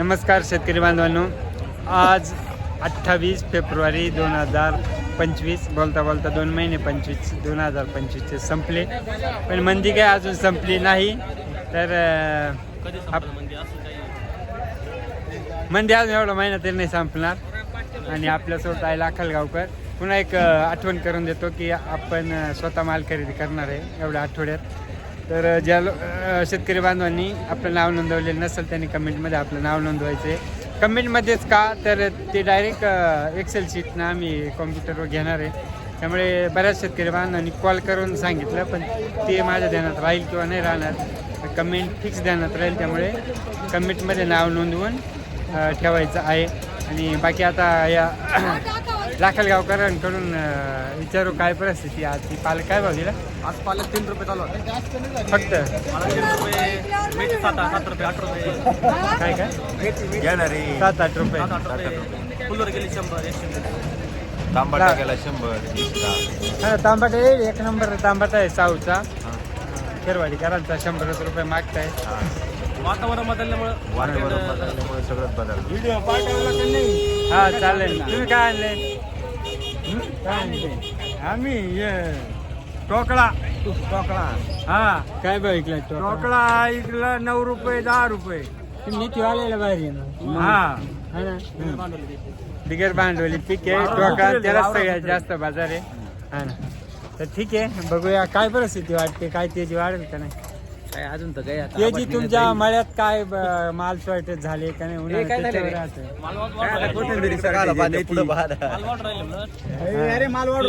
नमस्कार शेतकरी बांधवांनो. आज अठ्ठावीस फेब्रुवारी दोन हजार पंचवीस बोलता बोलता दोन महिने पंचवीस दोन हजार पंचवीसचे संपले. पण मंदी काय अजून संपली नाही. तर आप- मंदी अजून एवढा महिना तरी नाही संपणार. आणि आपल्यासोबत आहे लाखलगावकर पुन्हा एक आठवण करून देतो की आपण स्वतः माल खरेदी करणार आहे एवढ्या आठवड्यात. तर ज्या शेतकरी बांधवांनी आपलं नाव नोंदवलेलं नसेल त्यांनी कमेंटमध्ये आपलं नाव नोंदवायचे. कमेंटमध्येच का? तर ते डायरेक्ट एक्सेल शीटनं आम्ही कॉम्प्युटरवर घेणार आहे. त्यामुळे बऱ्याच शेतकरी बांधवांनी कॉल करून सांगितलं पण ते माझ्या ध्यानात राहील किंवा नाही राहणार. कमेंट फिक्स ध्यानात राहील त्यामुळे कमेंटमध्ये नाव नोंदवून ठेवायचं आहे. आणि बाकी आता या लाखलगावकरांकडून अं, विचारू काय परिस्थिती आज ती पालक काय भाव दिला? आज पालक तीन रुपये चालू आहे फक्त? मला तीन रुपये मेथी सात सात रुपये आठ रुपये. काय काय? घेणारे सात आठ रुपये. सात आठ रुपये. फुलवर गेली शंभर एकशे टाकायला शंभर हा तांबाटा येईल एक नंबर तांबाटा आहे साऊचा. खेरवाडीकरांचा शंभर रुपये मागताय. वातावरण बदलल्यामुळं वातावरण बदलल्यामुळे सगळंच बदललं. व्हिडिओ पाठवला नाही? हा चालेल तुम्ही काय आणले काय आणले आम्ही ये टोकळा टोकळा हा. काय भाव ऐकला टोकळा इकला नऊ रुपये दहा रुपये. नीती वालेला भारी आहे ना. हा. हा ना? बिगर भांडवली पीक आहे. टोका त्याला सगळ्यात जास्त बाजार आहे. हा ना. तर ठीक आहे. बघूया काय परिस्थिती वाटते काय तेजी वाढेल का नाही. काय अजून तर काय तेजी तुमच्या मळ्यात काय ब- माल शॉर्टेज झाले का नाही उन्हाळ्यात काय झालं त्याच्यावर रे? राहतं. कोथिंबीरी सकाळला पाणी पुढं पाहता अरे माल वाढ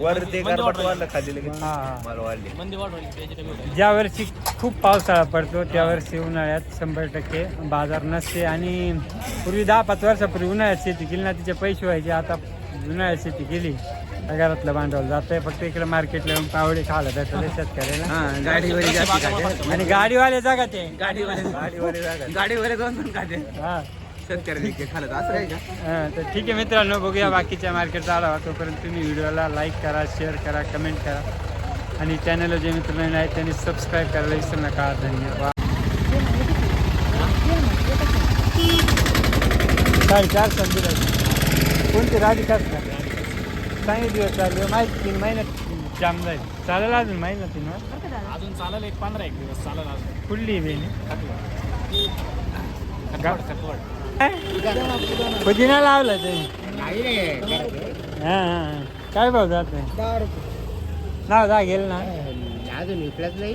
वर ते करपट वाढलं खाली लगेच. हा, हा. माल वाढले. मंदी वाढवली त्याची कमी होईल. ज्या वर्षी खूप पावसाळा पडतो त्या वर्षी उन्हाळ्यात शंभर टक्के बाजार नसते. आणि पूर्वी दहा पाच वर्षापूर्वी उन्हाळ्यात शेती केली ना तिचे पैसे व्हायचे. आता उन्हाळ्यात शेती केली. घरातलं भांडवल जातंय. फक्त इकडे मार्केटला येऊन पावडे खायला भेटत शेतकऱ्याला. गाडीवर आणि गाडीवाले जागा ते गाडीवर गाडीवर दोन दोन गाडी हा. शेतकरी खालत असं काय का? हा, तर ठीक आहे मित्रांनो बघूया बाकीच्या मार्केटचा आढावा. तोपर्यंत तुम्ही व्हिडिओला लाईक करा शेअर करा कमेंट करा. आणि चॅनलला जे मित्र नवीन आहेत त्यांनी सबस्क्राईब करायला विसरू नका. धन्यवाद. साडेचार संधी कोणती राधिकाच का चांगले दिवस चालू माहिती तीन महिन्यात जाम जाईल चालेल अजून महिना तीन अजून चालेल एक पंधरा एक दिवस चालेल अजून. कुठली बेनी खटवड पुदिना लावला ते. हा हा. काय भाव जात नाव जा गेल ना. अजून विकलंच नाही.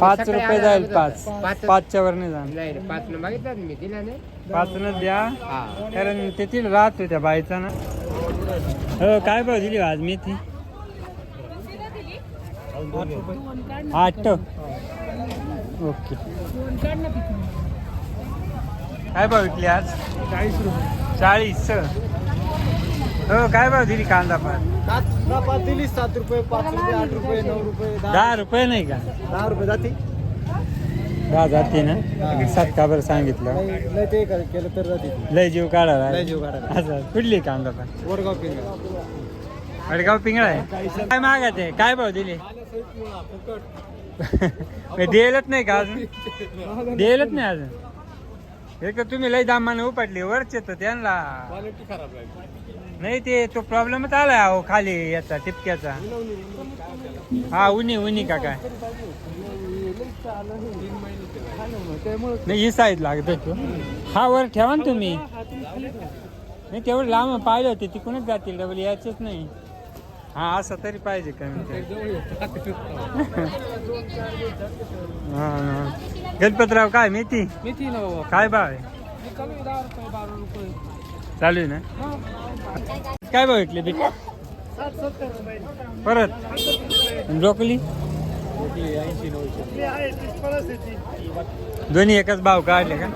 पाच रुपये जाईल पाच. पाच- पाचच्या वर नाही जाणार नाही रे, पाच न मागितलं मी दिला नाही. पाच न द्या. हा. कारण तेथील राहतो त्या बाईचा ना. हो काय भाव दिली आज? मी ती आठ. ओके. काय भाव विकली आज? चाळीस. रुपये चाळीस हो काय भाव दिली कांदा पात पाच दिली सात रुपये पाच रुपये आठ रुपये नऊ रुपये दहा रुपये नाही का? दहा रुपये जाते. दहा जाते ना सात का बरं सांगितलं. नाही नाही ते कर- केलं तर जाते लय जीव काढावा लय जीव काढावा. असं कुठली कांदा पात वडगाव पिंगा वडगाव पिंगळा आहे? काय मागत आहे काय भाव दिले? दिलच नाही का अजून? दिलच नाही अजून? एक तर तुम्ही लय दामाने उपटली. वरचे तर त्यांना नाही ते तो प्रॉब्लेमच आलाय अहो खाली याचा टिपक्याचा हा उन्ही उन्ही का काय? नाही ही साईड लागत. तू हा वर ठेवा ना तुम्ही. नाही तेवढं लांब पाहिजे होते तिकडूनच जातील डबल यायचेच नाही. हा असं तरी पाहिजे कमी. गणपतराव काय मेथी? मेथी काय भाव आहे? चालू आहे ना? काय भाव सत्तर रुपये. परत? ब्रोकली? दोन्ही एकच भाव काढले का?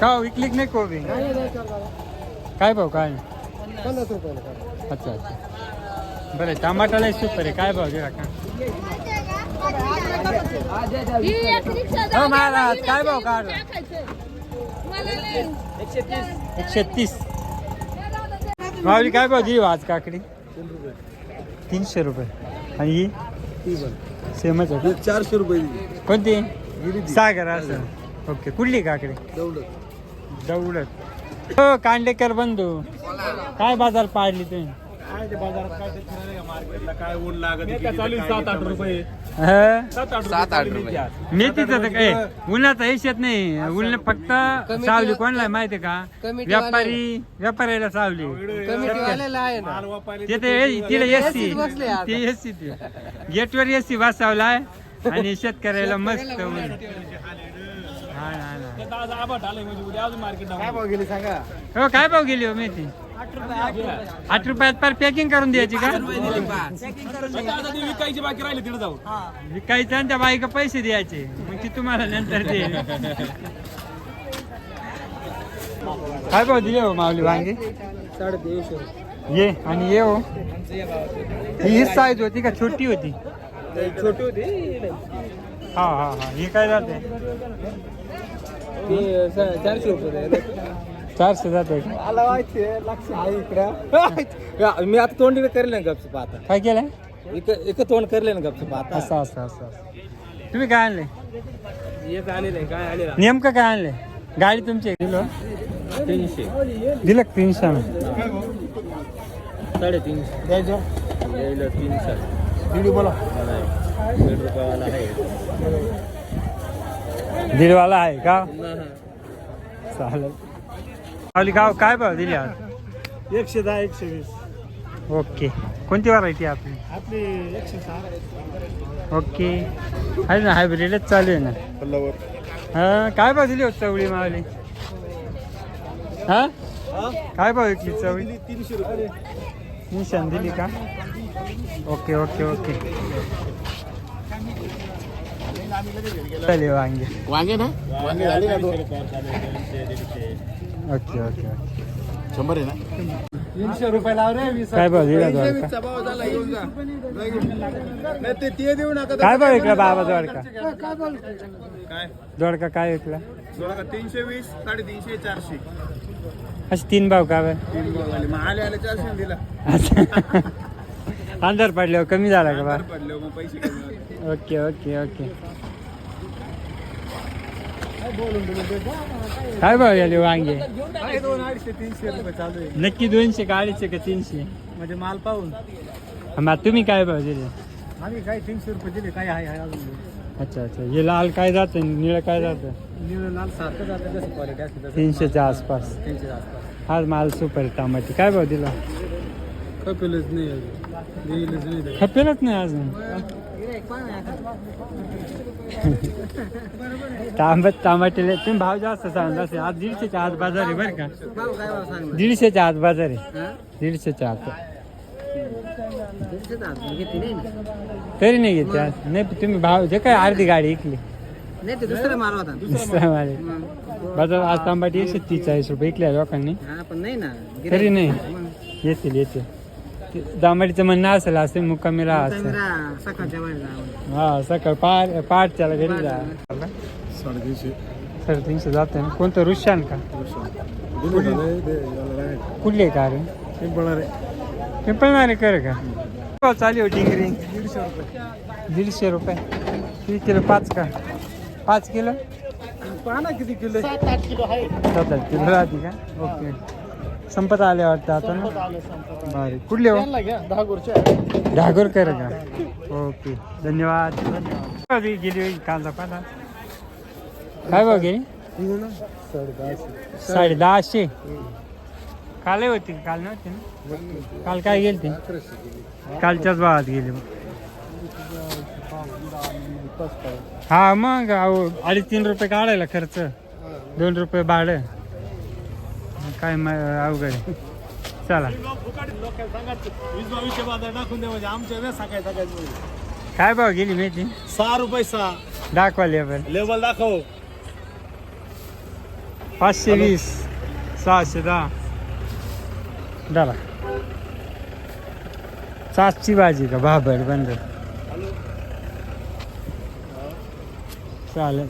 का हो, विकली की नाही कोबी? काय भाव काय? अच्छा अच्छा. बरं टमाटाला सुपर आहे. काय भाव दिला का? हो महाराज काय भाव काढला? एकशे तीस. माऊली काय हो आज काकडी तीनशे रुपये आणि ही ती पण सेमच आहे? चारशे रुपये. कोणती. सागर असं ओके कुठली काकडे. दौडत हो कांडेकर बंधू काय बाजार पाडली तुम्ही काय ऊन लागत चालू आहे सात आठ रुपये? सात आठ रुपये मेथीचं तर काय? उन्हाचा हिशेत नाही. उन्हा फक्त सावली कोणला आहे माहितीये का? व्यापारी व्यापाऱ्याला सावली. कमिटीवाल्याला आहे ना. ते ते तिला आता. ते एसटी ते. गेटवर एसटी बसवलाय आणि शेतकऱ्याला मस्त हा ना, हा. म्हणजे उद्या अजून मार्केट काय भाव गेली सांगा? हो काय भाव गेली हो मेथी आठ रुपयात पर पॅकिंग करून द्यायची का? विकायची बाकी राहिली तिथे जाऊ विकायचं आणि त्या बाईका पैसे द्यायचे. मग ती तुम्हाला नंतर देईल काय भाव दिले हो माऊली वांगे? ये आणि ये हो. ही साईज होती का? छोटी होती? छोटी होती. हा हा हा. ही काय जाते? चारशे रुपये चारशे जाते? आला माहिती लक्ष आहे इकडं. मी आता तोंडी करेल ना गपचूप आता. काय केलंय? एक एक तोंड करेल ना गपचूप आता. असं असं असं असं. तुम्ही काय आणले एक आणले काय आणले नेमकं काय आणले गाडी तुमची आहे? दिलं? तीनशे. दिलं का तीनशे ना साडेतीनशे. द्यायचं? तीनशे. दीड बोला. दीड रुपयावाला आहे. दीडवाला आहे का? चालेल. माऊली गाव काय भाव दिली आज? एकशे दहा एकशे वीस. ओके. कोणती व्हरायटी आपली? आपली एकशे सहा. ओके. आहे ना हायब्रिडच चालू आहे ना. हा काय भाव दिली होती चवळी मावली? हा? काय भाव विकली चवळी? तीनशे रुपये. निशान दिली का? Okay okay okay. चालेल वांगे वांगे. ना वांगे झाले ना दोन ओके ओके ओके. शंभर आहे ना? तीनशे रुपये लाव रे वीस काय भाव दिला दोडका भाव झाला घेऊन जा. नाही ते ते देऊ नका काय भाव विकला बाबा दोडका काय दोडका काय विकला सोळा तीनशे वीस साडेतीनशे चारशे. असे तीन भाव का बरं? तीन भाव झाले. मग आले आले चारशे दिला. असं. अंधार पडल्यावर कमी झाला का बा? पडले मग पैसे कमी होते. Okay okay okay. काय भाव झाले वांगे? दोन अडीचशे तीनशे रुपये चालू आहे. नक्की दोनशे का अडीचशे का तीनशे? म्हणजे माल पाहून. मग तुम्ही काय भाव दिले? आम्ही काय तीनशे रुपये दिले काय आहे आहे अजून. अच्छा अच्छा. हे लाल काय जातं निळं काय जातं निळं लाल सारखं जातं कसं क्वालिटी असते तसं. तीनशेच्या आसपास. तीनशे आसपास. हाच माल सुपर टमाटे काय भाव दिला? खपेलच नाही अजून. देईलच नाही खपेलच नाही अजून? तांबट टमाटेले तुम्ही भाव जास्त सांगत असेल आज दीडशेच्या आत बाजार आहे बरं का? दीडशेच्या आत बाजार. आहे दीडशेच्या आत. तरी नाही घेते आज. नाही तुम्ही भाव जे काय अर्धी गाडी ऐकली नाही ते दुसरा माल होता. दुसरा माल आहे. बाजार आज तांबाटी एकशे तीस चाळीस रुपये ऐकल्या लोकांनी. हा पण नाही ना. तरी नाही. येतील येतील. ते दांबाटीचं म्हणणं असेल असेल मुक्कामीला असेल सकाळच्या वेळेला हा सकाळ पाठ पाठच्याला घरी जा साडेतीनशे साडेतीनशे जाते ना कोणतं रुशान का कुठली आहे का रे पिंपळणारे कर का हो चालू हो डिंगरी दीडशे रुपये दीडशे रुपये किती किलो पाच का पाच किलो पाहा किती किलो सात आठ किलो आहे सात आठ किलो राहते का ओके संपत आले वाटतं आता भारी कुठले हो? का? ओके. धन्यवाद. कधी गेली कांदा पाला काय गेली? साडे दहाशे काल होती? काल नव्हती ना? काल काय गेली ती कालच्याच भावात गेली हा मग. अहो अडीच तीन रुपये काढायला खर्च. दोन रुपये भाडं. काय म अवघड आहे. चला. काय भाव गेली माहिती? सहा रुपये सहा दाखवा लेबर लेबल दाखव पाचशे वीस सहाशे दहा. दरा सातची भाजी का? भाबर बंद. चालेल.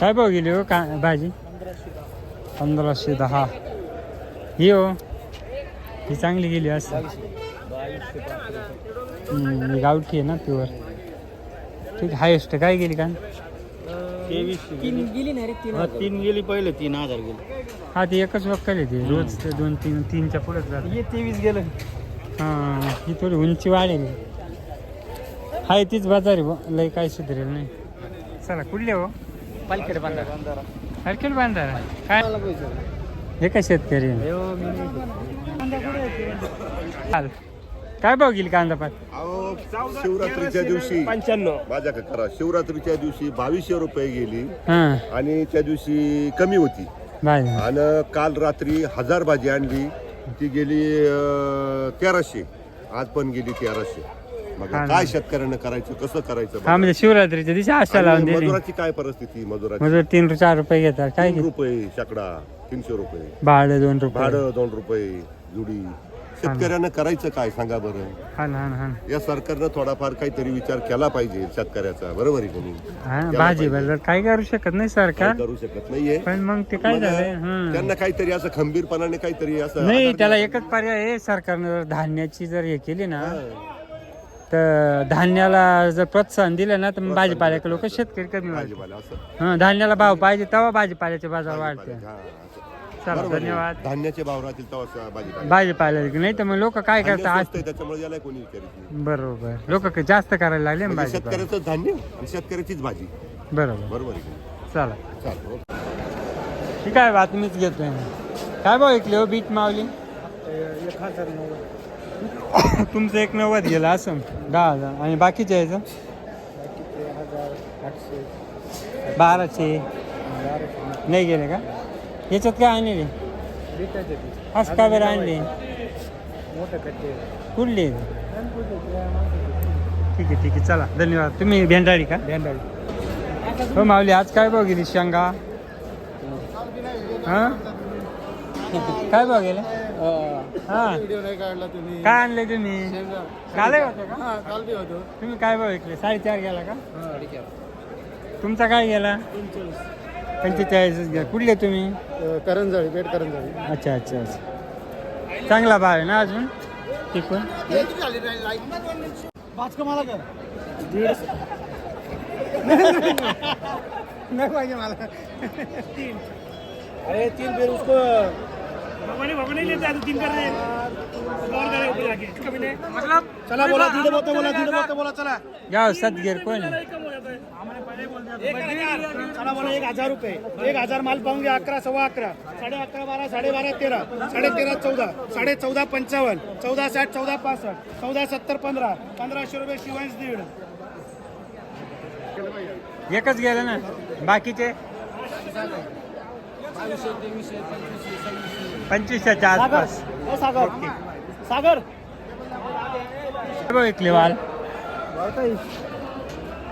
काय भाव गेली हो का भाजी? पंधराशे दहा. ही हो ही चांगली गेली असं ही गावठी आहे ना प्युअर ठीक हायेस्ट काय गेली का तीन गेली ना रे तीन तीन गेली पहिले तीन हजार गेले. हा ती एकच वक्कल आहे ती. रोज ते दोन तीन तीनच्या पुढेच जाते. हे तेवीस गेलं. हां ही थोडी उंची वाढेल. हाय तीच बाजार आहे बुवा. लय काय सुधरेल नाही. चला कुठले हो? पालखेड बांधा हरकेल बांधारा. काय? हे काय शेतकरी आहे? चाल. काय भाव गेली कांदा पात अहो शिवरात्रीच्या दिवशी. पंच्याण्णव. माझ्या का करा शिवरात्रीच्या दिवशी बावीसशे रुपये गेली हां. आणि त्या दिवशी कमी होती. बाय. आणि काल रात्री हजार भाजी आणली. ती गेली अं, तेराशे. आज पण गेली तेराशे. काय शेतकऱ्यानं करायचं कसं करायचं हा म्हणजे शिवरात्रीच्या दिवशी आशा लावून आणि दिली. मजुराची काय परिस्थिती मजुराची? मजूर तीन चार रुपये घेतात काय तीन घेत रुपये शेकडा तीनशे रुपये. भाडं दोन रुपये. भाडं दोन रुपये जुडी. शेतकऱ्यानं करायचं काय सांगा बरं. हा ना हा ना हा ना. या सरकारनं थोडाफार काहीतरी विचार केला पाहिजे शेतकऱ्याचा बरोबर आहे की नाही? हा भाजी काय करू शकत नाही सरकार. करू शकत नाहीये. पण मग ते काय मग झालंय? हं. त्यांना काहीतरी असं खंबीरपणाने काहीतरी असं नाही त्याला एकच पर्याय आहे सरकारनं जर धान्याची जर हे केली ना. तर धान्याला जर प्रोत्साहन दिलं ना तर मग भाजीपाल्याचे लोक शेतकरी कमी वाढते भाजीपाला असं? हं धान्याला भाव पाहिजे तेव्हा भाजीपाल्याचे बाजार वाढते हा, असं. चला बरोबर आहे. धन्यवाद. धान्याचे भाव राहतील तेव्हा भाजीपाला भाजीपाला नाही तर मग लोक काय धान्य करतात? स्वस्त आहे, त्याच्यामुळे याला कोणी विचारित नाही. बरोबर. लोक जास्त करायला लागले ना म्हणजे भाजीपाला. शेतकऱ्याचं धान्य आणि शेतकऱ्याचीच भाजी. बरोबर. बरोबर आहे की नाही? चला. चालेल ओके. ठीक आहे बातमीच घेतोय मी. काय भाव ऐकले हो बीट मावली तुमचं एक नव्वद गेलं असं. दहा हजार. आणि बाकीचे यायचं? बाराशे. नाही गेले का? याच्यात काय आणले असं काय बरं आणले? कुठले? ठीक आहे ठीक आहे. चला धन्यवाद. तुम्ही भेंडाळी का? भेंडाळी हो माऊली आज काय बघितली गेली शेंगा? हा? काय भाव हा. व्हिडिओ नाही काढला तुम्ही. काय आणले तुम्ही? काल होते का? हा काल बी होतो. तुम्ही काय भाव विकले? साडेचार गेला का? तुमचा काय गेला? पंचेचाळीसच गेला. कुठले तुम्ही? करंजाळी पेट करंजाळी. अच्छा अच्छा अच्छा. चांगला भाव आहे ना अजून? टिकून? नाही पाहिजे मला. अरे तीन बेर उसको. चला बोला बोलतो बोला बोलतो बोला चला. आहे? चला बोला एक हजार रुपये. एक हजार माल पाहून घ्या अकरा सव्वा अकरा. साडे अकरा बारा साडे बारा तेरा. साडे तेरा चौदा. साडे चौदा पंचावन्न. चौदा साठ चौदा पासष्ट. चौदा सत्तर पंधरा. पंधराशे रुपये शिवायच दीड. एकच गेलं ना बाकीचे? पंचवीसच्या आसपास. सागर सागर. भाव विकले वाल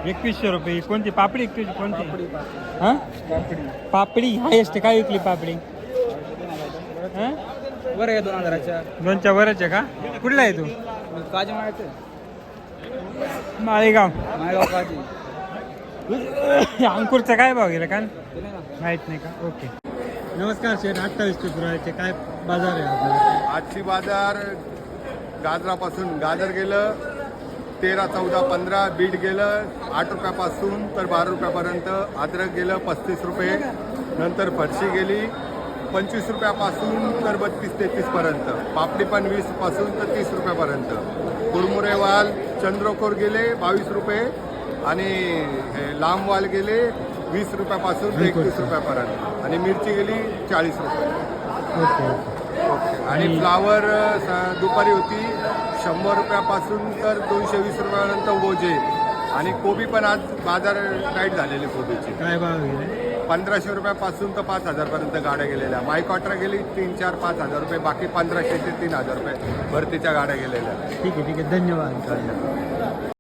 एकवीसशे रुपये. ही कोणती? पापडी एकवीस कोणती? हा? पापडी. हायेस्ट काय विकली पापडी? हा? बरं आहे दोन हजाराच्या. दोनच्या वरच आहे का? कुठला आहे तू? काजी माळते माळेगाव. माळगाव काजी. अंकुरचा काय भाव गेला का माहीत नाही का? ओके. नमस्कार शेठ. अठ्ठावीस फेब्रुवारीचे काय बाजार आहे आपला? आजची बाजार गाजरापासून गाजर गेलं तेरा चौदा पंधरा बीट गेलं आठ रुपयापासून तर बारा रुपयापर्यंत अद्रक गेलं पस्तीस रुपये. नंतर फरशी गेली पंचवीस रुपयापासून तर बत्तीस तेहतीसपर्यंत पापडी पण वीसपासून तर तीस रुपयापर्यंत. कुरमुरेवाल चंद्रकोर गेले बावीस रुपये आणि हे लांबवाल गेले वीस रुपयापासून ते एकवीस रुपयापर्यंत. आणि मिरची गेली चाळीस रुपये. ओके. आणि फ्लावर दुपारी होती. शंभर रुपयापासून तर दोनशे वीस रुपयापर्यंत गोजे आणि कोबी पण आज बाजार टाईट झालेली कोबीची. काय भाव गेले पंधराशे रुपयापासून तर पाच हजारपर्यंत गाड्या गेलेल्या. मायकॉट्रा गेली तीन चार पाच हजार रुपये. बाकी पंधराशे ते तीन हजार रुपये भरतीच्या गाड्या गेलेल्या. ठीक आहे ठीक आहे. धन्यवाद.